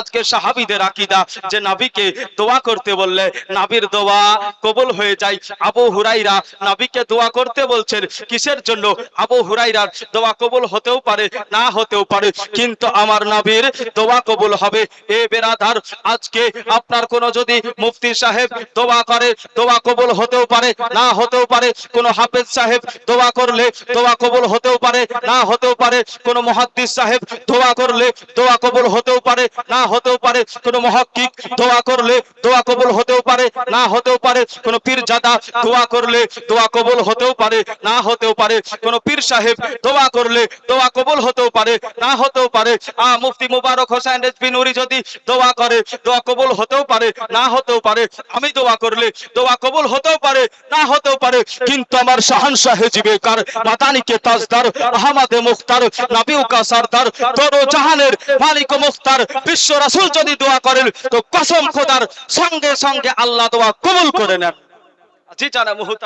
আজকে সাহাবিদের আকিদা যে নাবিকে দোয়া করতে বললে, নাবির দোয়া কবুল হয়ে যায়। আবু হুরাইরা নাবিকে দোয়া করতে বলছেন, কিসের জন্য? আবু হুরাইরার দোয়া কবুল হতেও পারে, না হতেও পারে। কিন্তু আমার নাবির দোয়া কবুল হবে। এ বেরাদার, আজকে আপনার কোন যদি মুফতি সাহেব দোয়া করে, দোয়া কবুল হতেও পারে, না হতেও পারে। কোন হাফেজ সাহেব দোয়া করলে দোয়া কবুল হতেও পারে, না হতেও পারে। কোন মুহাদ্দিস সাহেব দোয়া করলে দোয়া কবুল হতেও পারে, না হতেও পারে কোন মুহাক্কিক দোয়া করলে দোয়া কবুল হতেও পারে না হতেও পারে কোন পীরজাদা দোয়া করলে দোয়া কবুল হতেও পারে না হতেও পারে কোন পীর সাহেব দোয়া করলে দোয়া কবুল হতেও পারে না হতেও পারে আ মুফতি মুবারক হোসেন রেজবি নুরি যদি দোয়া করে দোয়া কবুল হতেও পারে না হতেও পারে আমি দোয়া করলে দোয়া কবুল হতেও পারে না হতেও পারে কিন্তু আমার শাহানশাহ জিবে কার মাদানিকে তাজদার আহমদে মুখতার নবীও কা সরদার তোর জাহানের মালিক মুখতার বিশ্ব রাসূল যদি দোয়া করেন, তো কসম খোদার সঙ্গে সঙ্গে আল্লাহ দোয়া কবুল করে নেন। জি জানা মুহূর্ত